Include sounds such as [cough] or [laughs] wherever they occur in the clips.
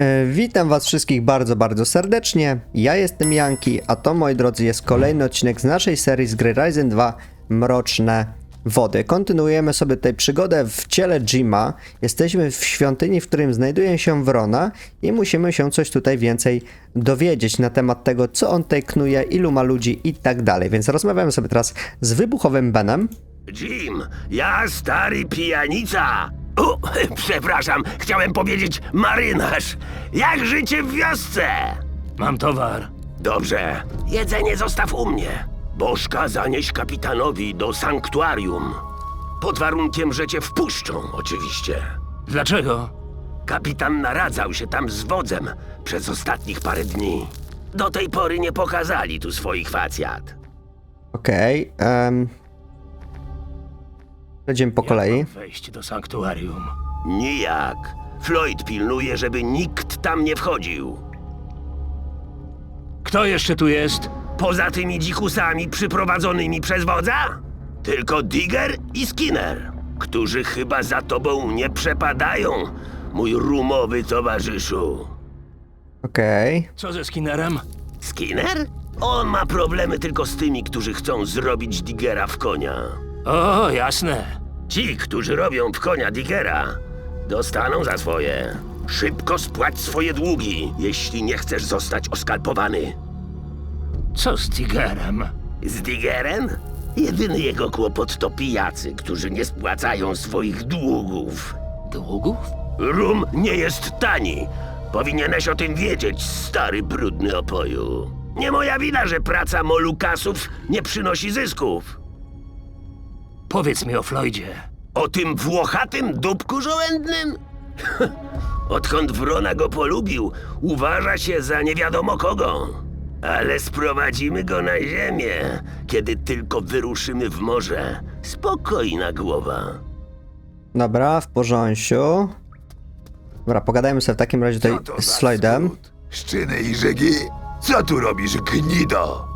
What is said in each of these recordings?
E, Witam Was wszystkich bardzo, bardzo serdecznie. Ja jestem Janki, a to, moi drodzy, jest kolejny odcinek z naszej serii z gry Ryzen 2 Mroczne Wody. Kontynuujemy sobie tutaj przygodę w ciele Jima. Jesteśmy w świątyni, w którym znajduje się Wrona i musimy się coś tutaj więcej dowiedzieć na temat tego, co on tutaj knuje, ilu ma ludzi i tak dalej. Więc rozmawiamy sobie teraz z wybuchowym Benem. Jim, ja stary pijanica. O, przepraszam, chciałem powiedzieć marynarz. Jak życie w wiosce? Mam towar. Dobrze, jedzenie zostaw u mnie. Bożka zanieś kapitanowi do sanktuarium. Pod warunkiem, że cię wpuszczą, oczywiście. Dlaczego? Kapitan naradzał się tam z wodzem przez ostatnich parę dni. Do tej pory nie pokazali tu swoich facjat. Okej. em. Będziemy po kolei. Wejść do sanktuarium. Nijak. Floyd pilnuje, żeby nikt tam nie wchodził. Kto jeszcze tu jest? Poza tymi dzikusami przyprowadzonymi przez wodza? Tylko Digger i Skinner, którzy chyba za tobą nie przepadają, mój rumowy towarzyszu. Okej. Co ze Skinnerem? Skinner? On ma problemy tylko z tymi, którzy chcą zrobić Diggera w konia. O, jasne. Ci, którzy robią w konia Diggera, dostaną za swoje. Szybko spłać swoje długi, jeśli nie chcesz zostać oskalpowany. Co z Tigerem? Z Diggerem? Jedyny jego kłopot to pijacy, którzy nie spłacają swoich długów. Długów? Rum nie jest tani. Powinieneś o tym wiedzieć, stary brudny opoju. Nie moja wina, że praca molukasów nie przynosi zysków. Powiedz mi o Floydzie. O tym włochatym dupku żołędnym? [laughs] Odkąd Wrona go polubił, uważa się za nie wiadomo kogo. Ale sprowadzimy go na ziemię, kiedy tylko wyruszymy w morze. Spokojna głowa. Dobra, w porządku. Dobra, pogadajmy sobie w takim razie tutaj z Floydem. Szczyny i żygi? Co tu robisz, gnido?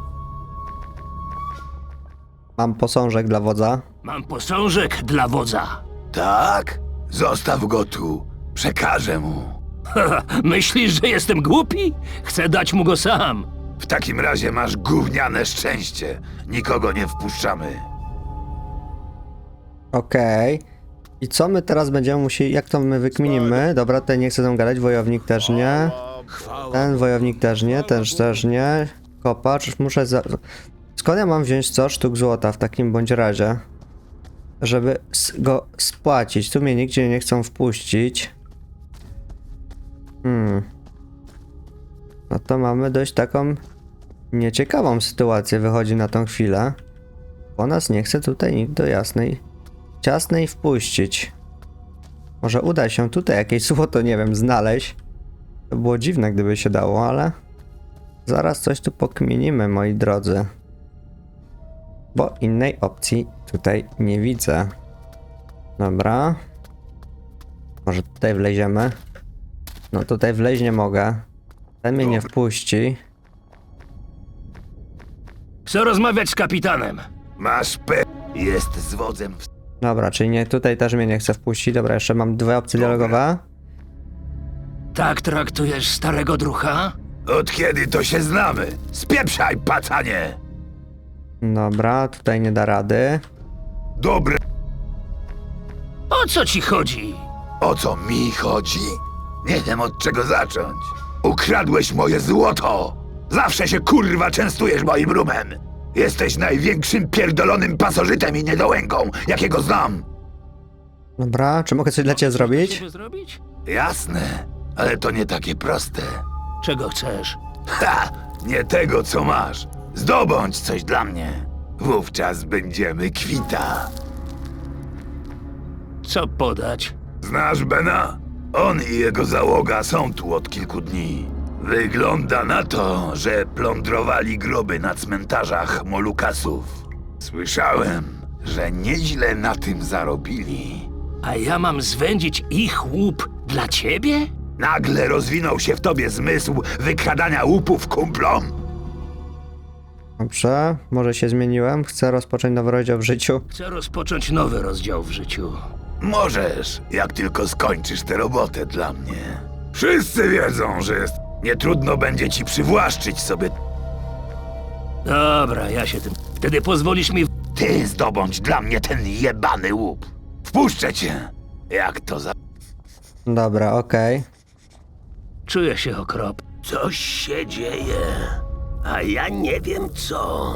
Mam posążek dla wodza. Mam posążek dla wodza. Tak? Zostaw go tu. Przekażę mu. Haha, Myślisz, że jestem głupi? Chcę dać mu go sam. W takim razie masz gówniane szczęście. Nikogo nie wpuszczamy. Okej. I co my teraz będziemy musieli, jak to my wykminimy? Dobra, ten nie chce tam gadać, wojownik też nie. Ten wojownik też nie, ten też nie. Kopacz, muszę za... Skąd ja mam wziąć co? Sztuk złota w takim bądź razie? Żeby go spłacić. Tu mnie nigdzie nie chcą wpuścić. Hmm. No to mamy dość taką nieciekawą sytuację wychodzi na tą chwilę. Bo nas nie chce tutaj nikt do jasnej, ciasnej wpuścić. Może uda się tutaj jakieś złoto, nie wiem, znaleźć. To było dziwne, gdyby się dało, ale zaraz coś tu pokminimy, moi drodzy. Bo innej opcji tutaj nie widzę. Dobra. Może tutaj wleziemy. No tutaj wleźć nie mogę. Ten mnie nie wpuści. Chcę rozmawiać z kapitanem. Masz pe... Jest z wodzem w... Dobra, czyli nie, tutaj też mnie nie chce wpuścić. Dobra, jeszcze mam dwie opcje dialogowe. Tak traktujesz starego drucha? Od kiedy to się znamy? Spieprzaj, pacanie! Dobra, tutaj nie da rady. Dobre... O co ci chodzi? O co mi chodzi? Nie wiem od czego zacząć. Ukradłeś moje złoto! Zawsze się kurwa częstujesz moim rumem! Jesteś największym pierdolonym pasożytem i niedołęgą, jakiego znam! Dobra, czy mogę coś dla ciebie zrobić? zrobić? Jasne, ale to nie takie proste. Czego chcesz? Ha! Nie tego, co masz. Zdobądź coś dla mnie. Wówczas będziemy kwita. Co podać? Znasz Bena? On i jego załoga są tu od kilku dni. Wygląda na to, że plądrowali groby na cmentarzach Molukasów. Słyszałem, że nieźle na tym zarobili. A ja mam zwędzić ich łup dla ciebie? Nagle rozwinął się w tobie zmysł wykradania łupów kumplom? Dobrze, może się zmieniłem. Chcę rozpocząć nowy rozdział w życiu. Chcę rozpocząć nowy rozdział w życiu. Możesz, jak tylko skończysz tę robotę dla mnie. Wszyscy wiedzą, że jest... Nie trudno będzie ci przywłaszczyć sobie. Dobra, ja się tym... Wtedy pozwolisz mi... Ty zdobądź dla mnie ten jebany łup. Wpuszczę cię. Jak to za... Dobra, okej. Czuję się okrop. Coś się dzieje, a ja nie wiem co.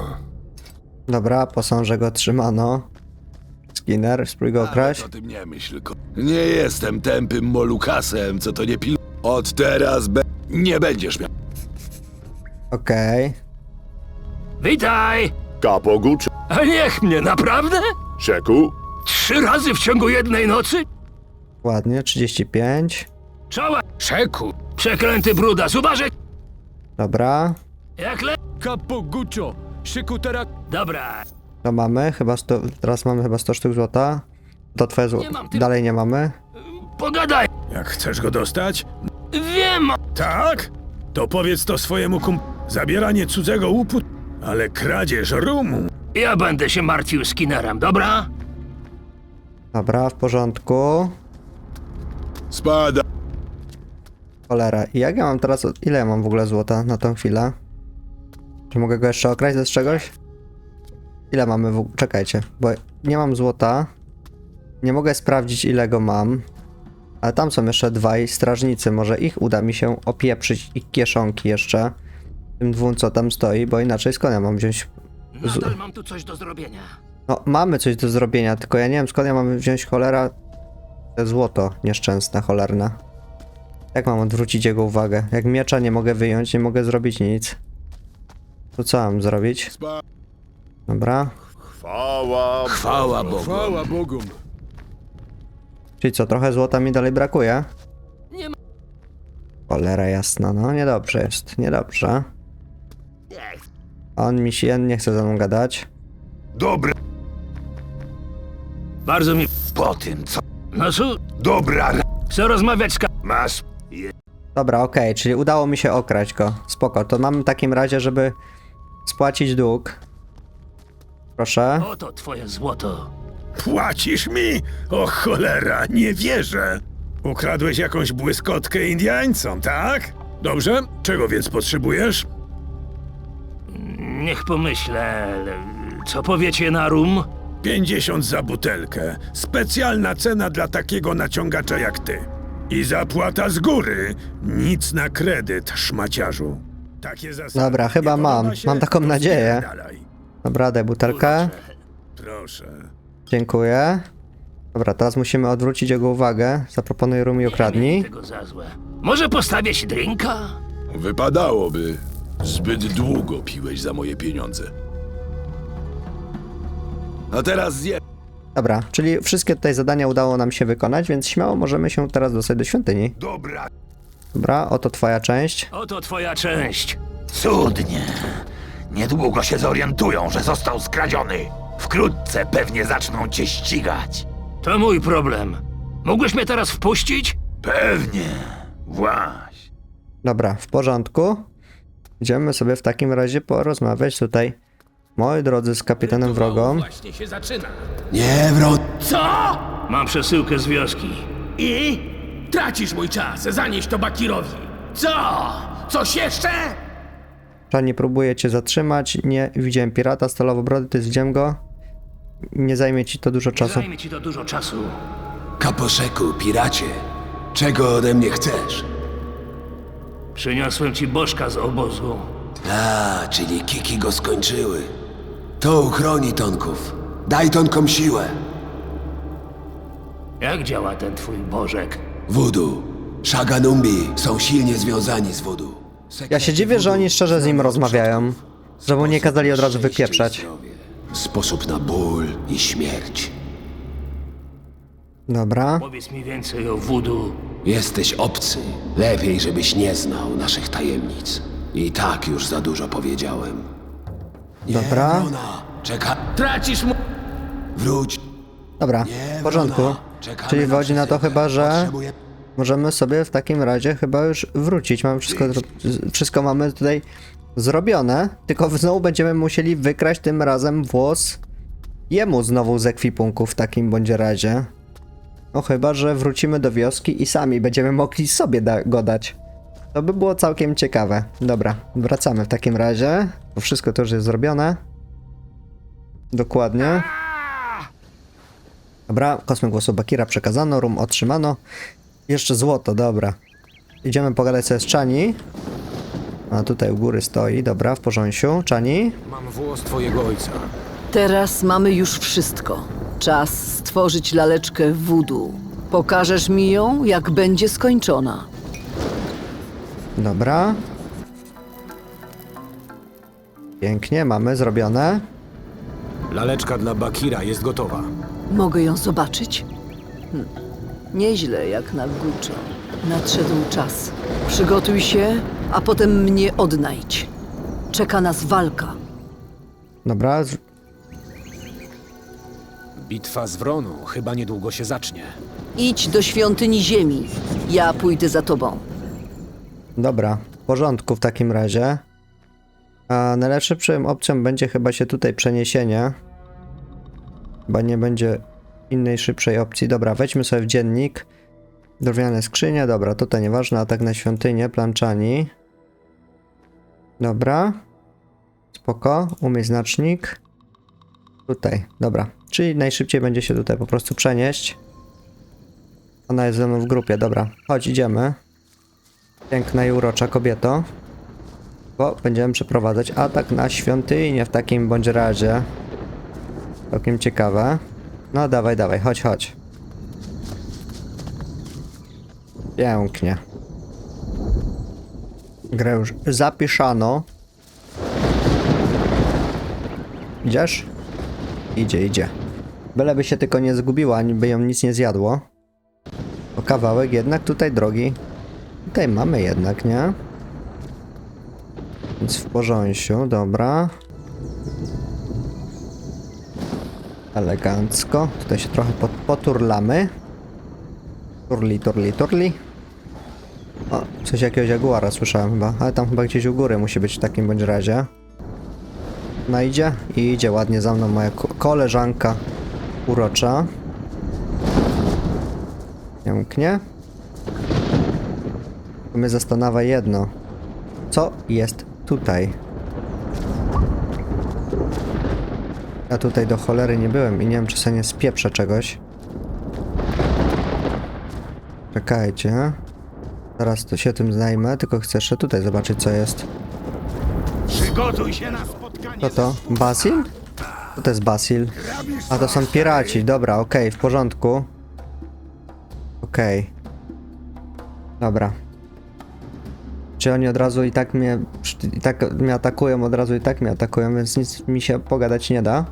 Dobra, posążę go trzymano. Skinner, spróbuj go okraść. O tym nie myśl. ko- Nie jestem tępym molukasem, co to nie pil... Od teraz be... nie będziesz miał. Okej. Witaj! Kapogucz. A niech mnie, naprawdę? Szeku. Trzy razy w ciągu jednej nocy? Ładnie, 35. Czoła! Szeku! Przeklęty bruda, zubażek! Dobra. Jak le... Kapogucho, Shikutera Dobra, To mamy, chyba 100, teraz mamy chyba 100 sztuk złota. To twoje złoto. Nie mam tyle. Dalej nie mamy. pogadaj! Jak chcesz go dostać? Wiem! Tak? To powiedz to swojemu kum... Zabieranie cudzego łupu, ale kradzież rumu. Ja będę się martwił Skinnerem, dobra? Dobra, w porządku. Spada. Cholera. I jak ja mam teraz, ile ja mam w ogóle złota na tą chwilę? Czy mogę go jeszcze okraść z czegoś? Ile mamy w ogóle? Czekajcie, bo nie mam złota. Nie mogę sprawdzić ile go mam. Ale tam są jeszcze dwaj strażnicy, może ich uda mi się opieprzyć, ich kieszonki jeszcze. Tym dwóm co tam stoi, bo inaczej skąd ja mam wziąć... Nadal mam tu coś do zrobienia. No, mamy coś do zrobienia, tylko ja nie wiem skąd ja mam wziąć cholera... Te złoto nieszczęsne, cholerne. Jak mam odwrócić jego uwagę? Jak miecza nie mogę wyjąć, nie mogę zrobić nic. To co mam zrobić? Dobra. Chwała. Chwała Bogu. Chwała Bogom. Czyli co, trochę złota mi dalej brakuje? Nie ma- Cholera jasna, no niedobrze jest, niedobrze. On mi się nie chce ze mną gadać. Dobra, Bardzo mi... po tym co... No co? Dobra, ra- Chcę rozmawiać z ka... masz... Dobra, okej, czyli udało mi się okraść go. Spoko, to mam w takim razie, żeby spłacić dług. Proszę. Oto twoje złoto. Płacisz mi? O cholera, nie wierzę. Ukradłeś jakąś błyskotkę Indiańcom, tak? Dobrze, czego więc potrzebujesz? Niech pomyślę... Co powiecie na rum? 50 za butelkę. Specjalna cena dla takiego naciągacza jak ty. I zapłata z góry. Nic na kredyt, szmaciarzu. Takie zasady. Dobra, chyba Nie podoba mam. się? Mam taką nadzieję. Dobra, daj butelkę. Proszę. Dziękuję. Dobra, teraz musimy odwrócić jego uwagę. Zaproponuj rum i Nie ukradnij. miej tego za złe. Może postawić drinka? Wypadałoby. Zbyt długo piłeś za moje pieniądze. A teraz zje... Dobra, czyli wszystkie tutaj zadania udało nam się wykonać, więc śmiało możemy się teraz dostać do świątyni. Dobra, Dobra, oto twoja część. Oto twoja część. cudnie. Niedługo się zorientują, że został skradziony. Wkrótce pewnie zaczną cię ścigać. To mój problem. Mógłbyś mnie teraz wpuścić? Pewnie. Właś. Dobra, w porządku. Idziemy sobie w takim razie porozmawiać tutaj, moi drodzy, z kapitanem wrogą. Właśnie się zaczyna. Nie wrot... Co? Mam przesyłkę z wioski. I? Tracisz mój czas, zanieś to Bakirowi. Co? Coś jeszcze? Czani próbuje cię zatrzymać, nie widziałem pirata stalowo-brody, ty widziałem go. Nie zajmie ci to dużo czasu. Zajmie ci to dużo czasu. Kaposzeku, piracie. Czego ode mnie chcesz? Przyniosłem ci bożka z obozu. A, czyli kiki go skończyły. To uchroni tonków. Daj tonkom siłę. Jak działa ten twój bożek? Wudu. Shaganumbi są silnie związani z wudu. Ja się dziwię, że oni szczerze z nim rozmawiają. Że mu nie kazali od razu wypieprzać. Sposób na ból i śmierć. Dobra. Powiedz mi więcej o wudu. Jesteś obcy. Lepiej, żebyś nie znał naszych tajemnic. I tak już za dużo powiedziałem. Dobra. Wrona, czeka... Tracisz mu... Wróć. Dobra, w porządku. Czekamy Czyli wychodzi na to przesyłkę. chyba, że Potrzebuję- możemy sobie w takim razie chyba już wrócić. Mamy wszystko, zro- wszystko mamy tutaj zrobione, tylko znowu będziemy musieli wykraść tym razem włos jemu znowu z ekwipunku w takim bądź razie. No chyba, że wrócimy do wioski i sami będziemy mogli sobie da- go dać. To by było całkiem ciekawe. Dobra, wracamy w takim razie. Bo wszystko to już jest zrobione. Dokładnie. Dobra, kosmy głosu Bakira przekazano, rum otrzymano. Jeszcze złoto, dobra. Idziemy pogadać sobie z Czani. A tutaj u góry stoi, dobra, w porządku. Czani? Mam włos twojego ojca. Teraz mamy już wszystko. Czas stworzyć laleczkę voodoo. Pokażesz mi ją, jak będzie skończona. Dobra. Pięknie, mamy zrobione. Laleczka dla Bakira jest gotowa. Mogę ją zobaczyć? Hm. Nieźle jak na Guccio. Nadszedł czas. Przygotuj się, a potem mnie odnajdź. Czeka nas walka. Dobra, z- Bitwa z Wronu chyba niedługo się zacznie. Idź do świątyni ziemi. Ja pójdę za tobą. dobra. W porządku w takim razie. A najlepszym opcją będzie chyba się tutaj przeniesienie. Chyba nie będzie innej szybszej opcji. Dobra, weźmy sobie w dziennik. Drewniane skrzynie, dobra, tutaj nieważne, atak na świątynię, planczani. Dobra. Spoko, umyj znacznik. Tutaj, dobra. Czyli najszybciej będzie się tutaj po prostu przenieść. Ona jest ze mną w grupie, dobra. Chodź, idziemy. Piękna i urocza kobieto. Bo będziemy przeprowadzać atak na świątynię w takim bądź razie. Całkiem ciekawe. No dawaj, dawaj, chodź, chodź. Pięknie. Grę już zapiszano. Idziesz? Idzie, idzie. Byleby się tylko nie zgubiła, by ją nic nie zjadło. O kawałek jednak tutaj drogi. Tutaj mamy jednak, nie? Więc w porządku, dobra. Elegancko. Tutaj się trochę pot poturlamy. Turli, turli, turli. O, coś jakiegoś jaguara słyszałem chyba, ale tam chyba gdzieś u góry musi być w takim bądź razie. No idzie i idzie ładnie za mną moja ko koleżanka urocza. Pięknie. Mnie zastanawia jedno. Co jest tutaj? Ja tutaj do cholery nie byłem i nie wiem, czy sobie nie spieprzę czegoś. Czekajcie. Zaraz to się tym zajmę, tylko chcę jeszcze tutaj zobaczyć, co jest. Przygotuj się na spotkanie. Co to? Basil? Co to jest Basil? A to są piraci, dobra, okej, w porządku. Okej. Dobra. Czy oni od razu i tak mnie, i tak mnie atakują, od razu i tak mnie atakują, więc nic mi się pogadać nie da.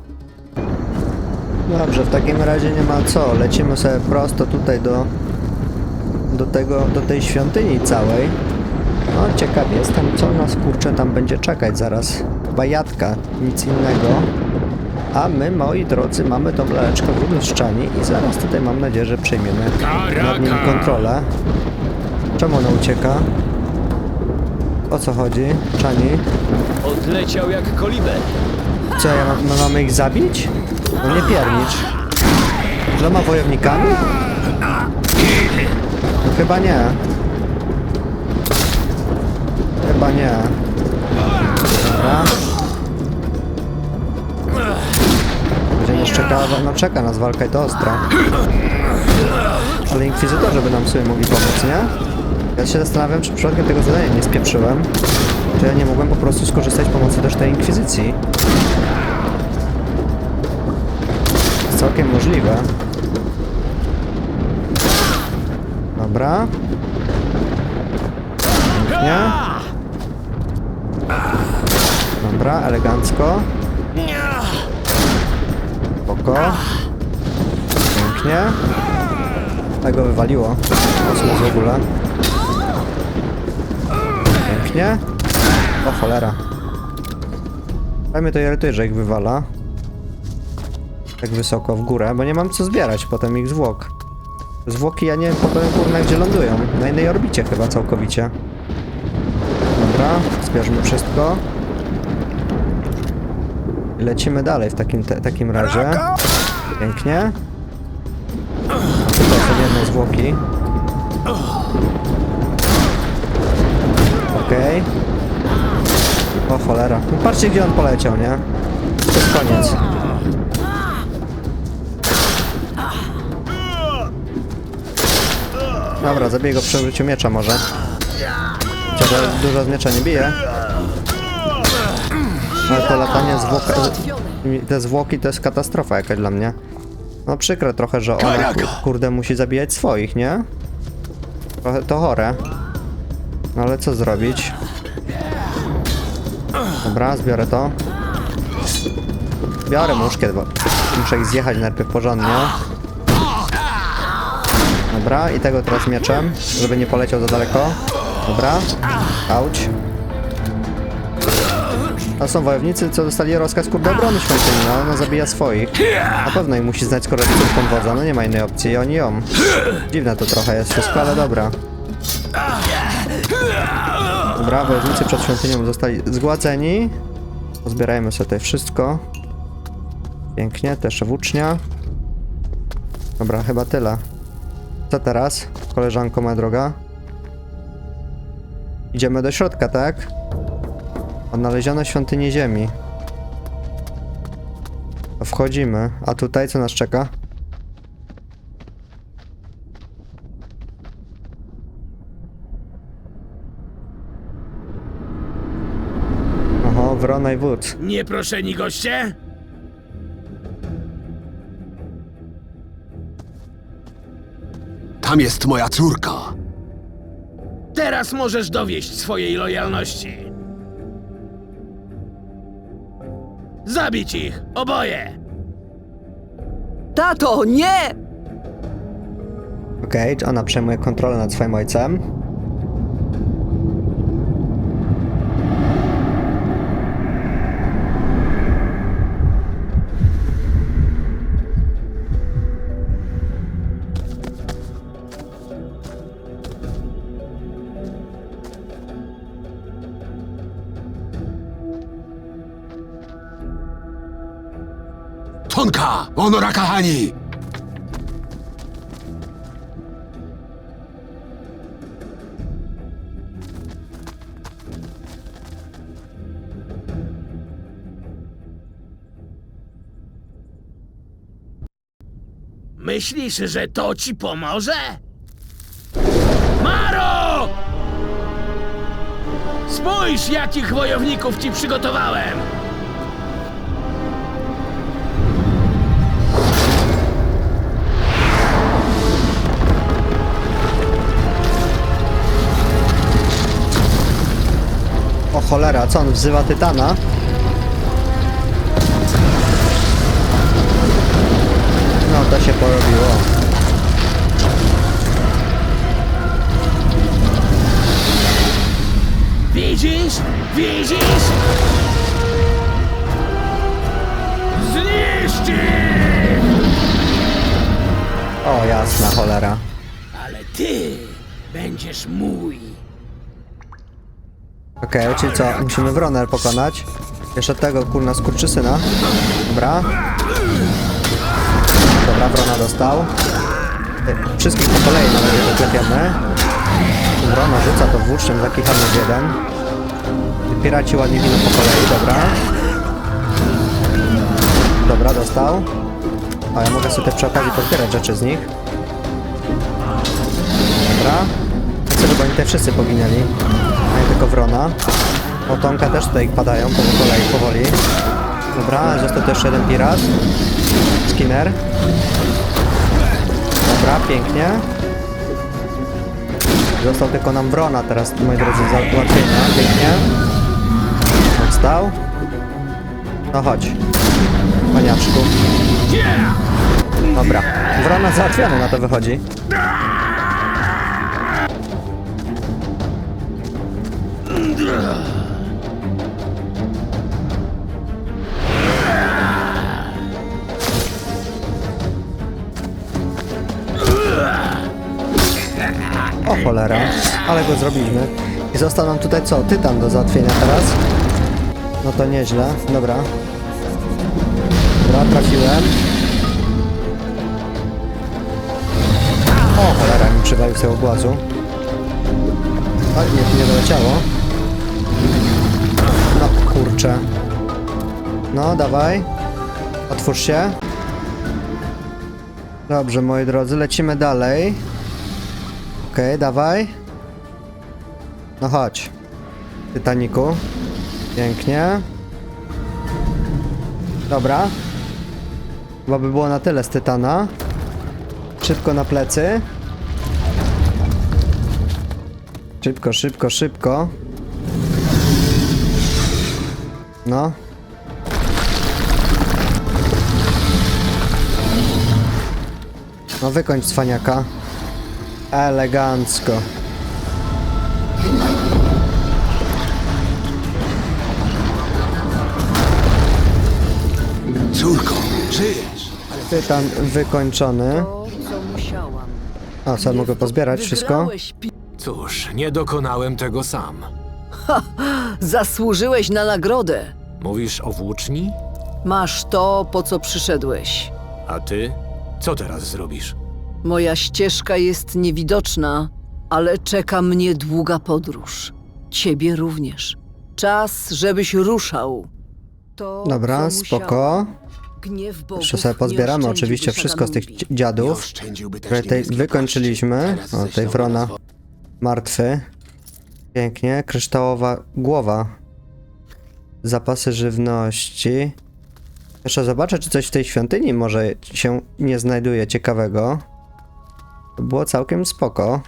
Dobrze, w takim razie nie ma co. Lecimy sobie prosto tutaj do, do tego, do tej świątyni całej. No, ciekaw jestem, co nas kurczę tam będzie czekać zaraz. Chyba jadka, nic innego. A my, moi drodzy, mamy tą laleczkę wódeczczani i zaraz tutaj mam nadzieję, że przejmiemy nad nim kontrolę. Czemu ona ucieka? O co chodzi? Czani? Odleciał jak koliber. Co, ja mam, my mamy ich zabić? No nie piernicz. Dwoma wojownikami? No, chyba nie. Chyba nie. Dobra. Będzie nas czekała, no czeka nas walka i to ostra. Ale inkwizytorzy by nam w sumie mogli pomóc, nie? Ja się zastanawiam, czy przypadkiem tego zadania nie spieprzyłem. Czy ja nie mogłem po prostu skorzystać z pomocy też tej inkwizycji. Całkiem możliwe. Dobra. Pięknie. Dobra, elegancko. Spoko. Pięknie. Tego wywaliło. Kosmos w ogóle. Pięknie. O cholera. Mnie to irytuje, że ich wywala. Tak wysoko w górę, bo nie mam co zbierać potem ich zwłok. Zwłoki ja nie wiem potem kurna gdzie lądują. Na innej orbicie chyba całkowicie. Dobra, zbierzmy wszystko. Lecimy dalej w takim, te, takim razie. Pięknie. Są jedne zwłoki. Okej. O cholera. No patrzcie gdzie on poleciał, nie? To jest koniec. Dobra, zabiję go przy użyciu miecza może. Chociaż dużo z miecza nie bije. Ale to latanie zwłoka... Te zwłoki to jest katastrofa jakaś dla mnie. No przykre trochę, że ona ku- kurde musi zabijać swoich, nie? Trochę to chore. No ale co zrobić? Dobra, zbiorę to. Biorę muszkiet, bo muszę ich zjechać najpierw porządnie. Dobra, i tego teraz mieczem, żeby nie poleciał za daleko. Dobra, auć. A są wojownicy, co dostali rozkaz kurde obrony świątyni, no ona zabija swoich. Na pewno i musi znać skoro jest córką no nie ma innej opcji i oni ją. Dziwne to trochę jest wszystko, ale dobra. Dobra, wojownicy przed świątynią zostali zgładzeni. Pozbierajmy sobie tutaj wszystko. Pięknie, też włócznia. Dobra, chyba tyle. Co teraz, koleżanko moja droga? Idziemy do środka, tak? Odnaleziono świątynię ziemi. To wchodzimy. A tutaj co nas czeka? Wódz. Nieproszeni goście? Tam jest moja córka. Teraz możesz dowieść swojej lojalności. Zabić ich, oboje! Tato, nie! Okej, ona przejmuje kontrolę nad swoim ojcem. Tonka! Onora Kahani! Myślisz, że to ci pomoże? Maro! Spójrz, jakich wojowników ci przygotowałem! Cholera, co on wzywa Tytana? No to się porobiło. Widzisz? Widzisz? Zniszcz ich! O jasna cholera. Ale ty będziesz mój. Okej, czyli co? Musimy Wronę pokonać. Jeszcze tego kurna skurczysyna. Dobra. Dobra, Wrona dostał. Wszystkich po kolei na razie wyklepiamy. Wrona rzuca to włócznią, zakichamy w jeden. Piraci ładnie giną po kolei, dobra. Dobra, dostał. A ja mogę sobie przy okazji pozbierać rzeczy z nich. Dobra. Chcę, żeby oni tutaj wszyscy poginęli. A nie tylko Wrona. O, Tomka też tutaj padają po kolei, powoli. Dobra, został też jeden pirat. Skinner. Dobra, pięknie. Został tylko nam Wrona teraz, moi drodzy, za ułatwienia. Pięknie. Odstał. No chodź. Paniaczku. Dobra. Wrona załatwiony na to wychodzi. O cholera, ale go zrobiliśmy. I został nam tutaj co? Tytan do załatwienia teraz. No to nieźle, dobra. Dobra, trafiłem. O, cholera, mi przywalił tego głazu. A, nie, nie doleciało. Kurczę. No, dawaj. Otwórz się. Dobrze, moi drodzy, lecimy dalej. Okej, dawaj. No chodź. Titaniku. Pięknie. Dobra. Chyba by było na tyle z Tytana. Szybko na plecy. Szybko, szybko, szybko. No. No wykończ cwaniaka. Elegancko. Córko, żyjesz! Tytan wykończony. To, co musiałam. A, co, mogę pozbierać wszystko? Wygrałeś, pi- Cóż, nie dokonałem tego sam. Zasłużyłeś na nagrodę. Mówisz o włóczni? Masz to, po co przyszedłeś. A ty? Co teraz zrobisz? Moja ścieżka jest niewidoczna, ale czeka mnie długa podróż. Ciebie również. Czas, żebyś ruszał. To, Dobra, spoko. Gniew bogów Jeszcze sobie nie pozbieramy oczywiście wszystko z tych dzi- dziadów. oszczędziłby też które tutaj wykończyliśmy. płaszczy. O, Teraz tutaj ześlą wrona. nas wo- Martwy. Pięknie. Kryształowa głowa. Zapasy żywności. Jeszcze zobaczę, czy coś w tej świątyni może się nie znajduje ciekawego. To było całkiem spoko.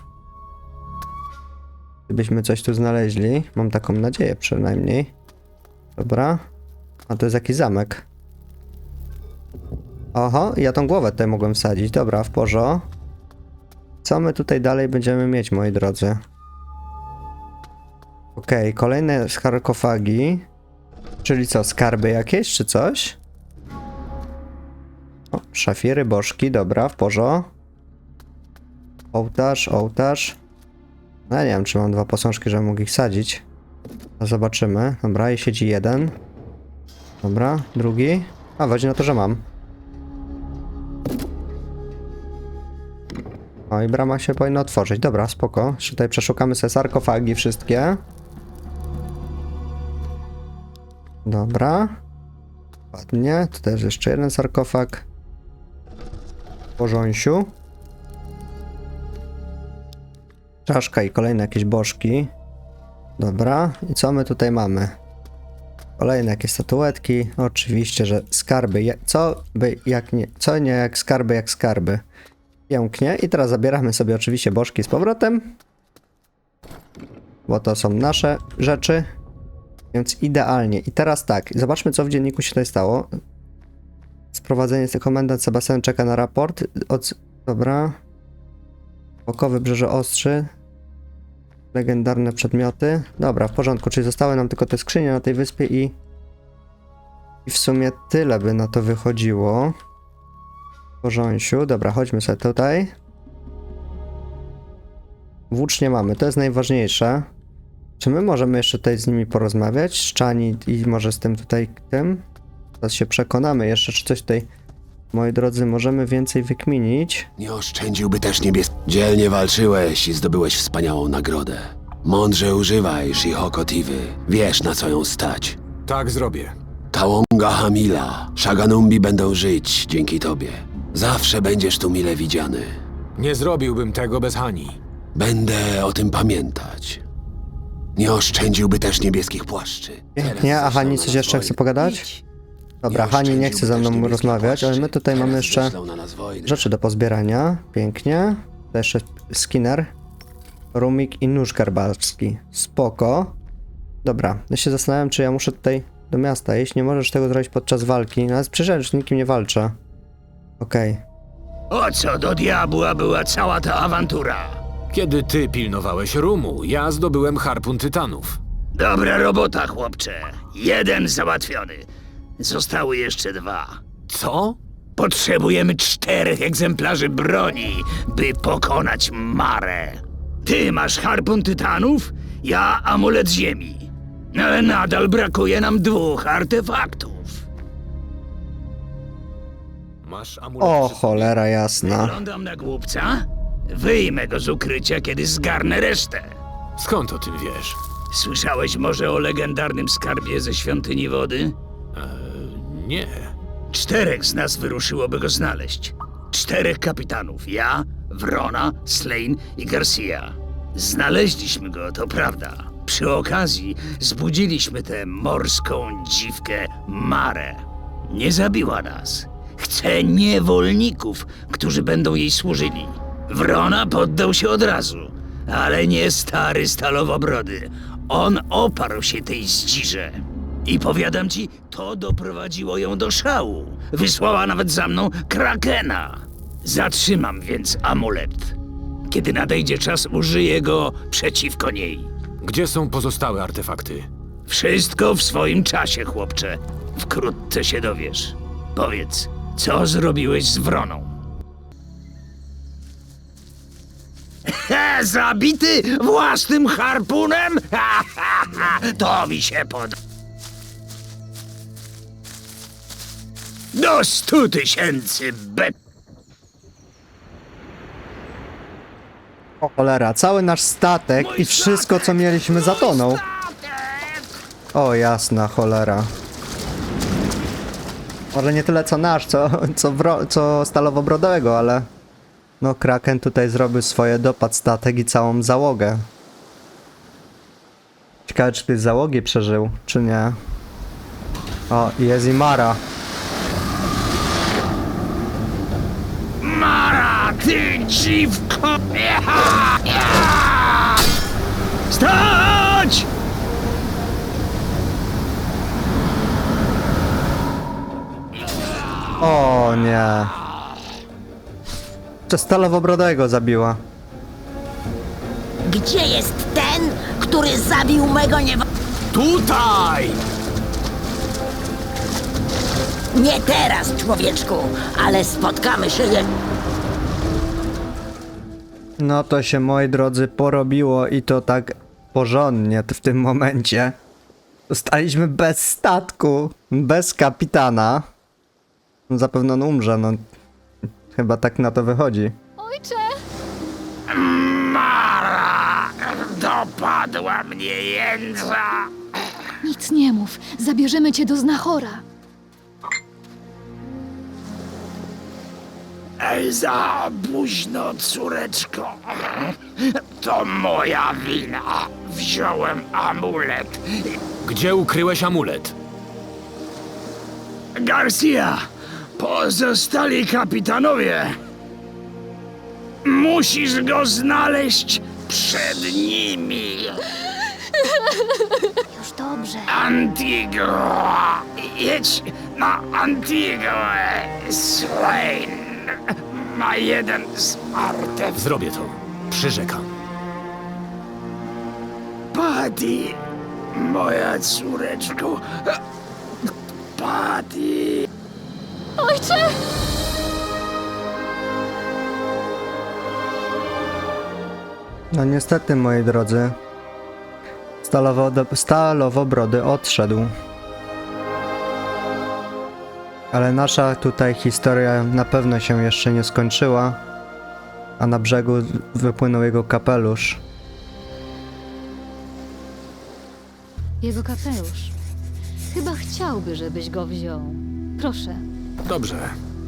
Gdybyśmy coś tu znaleźli. Mam taką nadzieję przynajmniej. Dobra. A to jest jakiś zamek. Oho, ja tą głowę tutaj mogłem wsadzić. Dobra, w porządku. Co my tutaj dalej będziemy mieć, moi drodzy? Okej, kolejne sarkofagi. Czyli co, skarby jakieś, czy coś? O, szafiry, bożki, dobra, w porządku. Ołtarz, ołtarz. No ja nie wiem, czy mam dwa posążki, żebym mógł ich sadzić. No zobaczymy. Dobra, i siedzi jeden. Dobra, drugi. A, chodzi na to, że mam. O, i brama się powinna otworzyć. Dobra, spoko. Jeszcze tutaj przeszukamy sobie sarkofagi wszystkie. Dobra. Ładnie. Tu też jeszcze jeden sarkofag. Porząsiu. Czaszka i kolejne jakieś bożki. Dobra. I co my tutaj mamy? Kolejne jakieś statuetki. Oczywiście, że skarby. Co by jak nie... Co nie jak skarby, jak skarby. Pięknie. I teraz zabieramy sobie oczywiście bożki z powrotem. Bo to są nasze rzeczy. Więc idealnie. I teraz tak, zobaczmy co w dzienniku się tutaj stało. Sprowadzenie z komendant Sebastian czeka na raport. Od... Dobra. Bokowy brzeże ostrzy. Legendarne przedmioty. Dobra, w porządku. Czyli zostały nam tylko te skrzynie na tej wyspie i... I w sumie tyle by na to wychodziło. W porząsiu. Dobra, chodźmy sobie tutaj. Włócznie mamy, to jest najważniejsze. Czy my możemy jeszcze tutaj z nimi porozmawiać? Szczani i może z tym tutaj tym? Teraz się przekonamy jeszcze, czy coś tutaj, moi drodzy, możemy więcej wykminić. Nie oszczędziłby też niebieskich. Dzielnie walczyłeś i zdobyłeś wspaniałą nagrodę. Mądrze używaj Shihoko Tivy. Wiesz na co ją stać. Tak zrobię. Tałonga Hamila, Shaganumbi będą żyć dzięki tobie. Zawsze będziesz tu mile widziany. Nie zrobiłbym tego bez Hani. Będę o tym pamiętać. Nie oszczędziłby też niebieskich płaszczy. Pięknie, a Hani coś jeszcze chce pogadać? Dobra, Hani nie chce ze mną rozmawiać, ale my tutaj mamy jeszcze rzeczy do pozbierania. Pięknie. To jeszcze Skinner, Rumik i nóż garbarski. Spoko. Dobra, ja się zastanawiam, czy ja muszę tutaj do miasta iść. Nie możesz tego zrobić podczas walki. No, ale że nikim nie walczę. Okej. O co do diabła była cała ta awantura? Kiedy ty pilnowałeś rumu, ja zdobyłem harpun tytanów. Dobra robota, chłopcze. Jeden załatwiony. Zostały jeszcze dwa. Co? Potrzebujemy czterech egzemplarzy broni, by pokonać Marę. Ty masz harpun tytanów, ja amulet ziemi. Ale nadal brakuje nam dwóch artefaktów. Masz amulet O, cholera jasna. Wyglądam na głupca? Wyjmę go z ukrycia, kiedy zgarnę resztę. Skąd o tym wiesz? Słyszałeś może o legendarnym skarbie ze świątyni wody? Nie. Czterech z nas wyruszyłoby go znaleźć. Czterech kapitanów. Ja, Wrona, Slane i Garcia. Znaleźliśmy go, to prawda. Przy okazji zbudziliśmy tę morską dziwkę Marę. Nie zabiła nas. Chce niewolników, którzy będą jej służyli. Wrona poddał się od razu, ale nie stary stalowobrody. On oparł się tej zdzirze. I powiadam ci, to doprowadziło ją do szału. Wysłała nawet za mną krakena. Zatrzymam więc amulet. Kiedy nadejdzie czas, użyję go przeciwko niej. Gdzie są pozostałe artefakty? Wszystko w swoim czasie, chłopcze. Wkrótce się dowiesz. Powiedz, co zrobiłeś z wroną? Zabity własnym harpunem? Ha, ha, ha, to mi się podoba. Do stu tysięcy bet. O cholera, cały nasz statek i wszystko co mieliśmy zatonął. O jasna cholera. Może nie tyle co nasz, co, co, co Stalowobrodowego, ale... No Kraken tutaj zrobił swoje, dopadł statek i całą załogę. Ciekawe czy ty załogi przeżył, czy nie. O, jest i Mara. Mara, ty dziwko! Stać! O nie. Czy Stalowobrodowego zabiła. Gdzie jest ten, który zabił mego niewo... Tutaj! Nie teraz, człowieczku, ale spotkamy się je... No to się, moi drodzy, porobiło i to tak porządnie w tym momencie. Zostaliśmy bez statku, bez kapitana. Zapewne on umrze, no. Chyba tak na to wychodzi. Ojcze! Mara! Dopadła mnie jędza! Nic nie mów. Zabierzemy cię do znachora. Ej, za późno, córeczko. To moja wina. Wziąłem amulet. Gdzie ukryłeś amulet? Garcia, pozostali kapitanowie. Musisz go znaleźć przed nimi. Już dobrze. Antigua. Jedź na Antiguę. Slane ma jeden z artefaktów. Zrobię to. Przyrzekam. Patty, moja córeczko. Patty. Ojcze! No niestety, moi drodzy. Stalowo, Stalowobrody odszedł. Ale nasza tutaj historia na pewno się jeszcze nie skończyła. A na brzegu wypłynął jego kapelusz. Jego kapelusz. Chyba chciałby, żebyś go wziął. Proszę. Dobrze.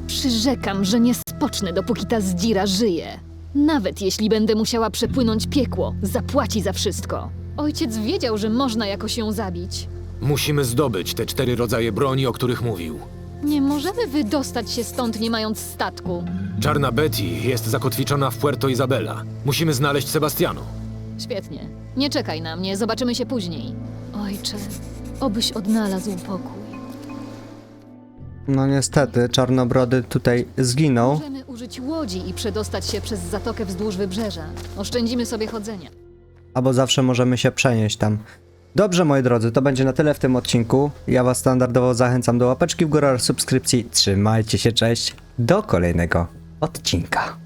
Przyrzekam, że nie spocznę, dopóki ta zdzira żyje. Nawet jeśli będę musiała przepłynąć piekło, zapłaci za wszystko. Ojciec wiedział, że można jakoś ją zabić. Musimy zdobyć te cztery rodzaje broni, o których mówił. Nie możemy wydostać się stąd, nie mając statku. Czarna Betty jest zakotwiczona w Puerto Isabela. Musimy znaleźć Sebastiano. Świetnie. Nie czekaj na mnie, zobaczymy się później. Ojcze, obyś odnalazł pokój. No niestety, Czarnobrody tutaj zginął. Możemy użyć łodzi i przedostać się przez zatokę wzdłuż wybrzeża. Oszczędzimy sobie chodzenia. albo zawsze możemy się przenieść tam. Dobrze, moi drodzy, to będzie na tyle w tym odcinku. Ja Was standardowo zachęcam do łapeczki w górę oraz subskrypcji. Trzymajcie się, cześć. Do kolejnego odcinka.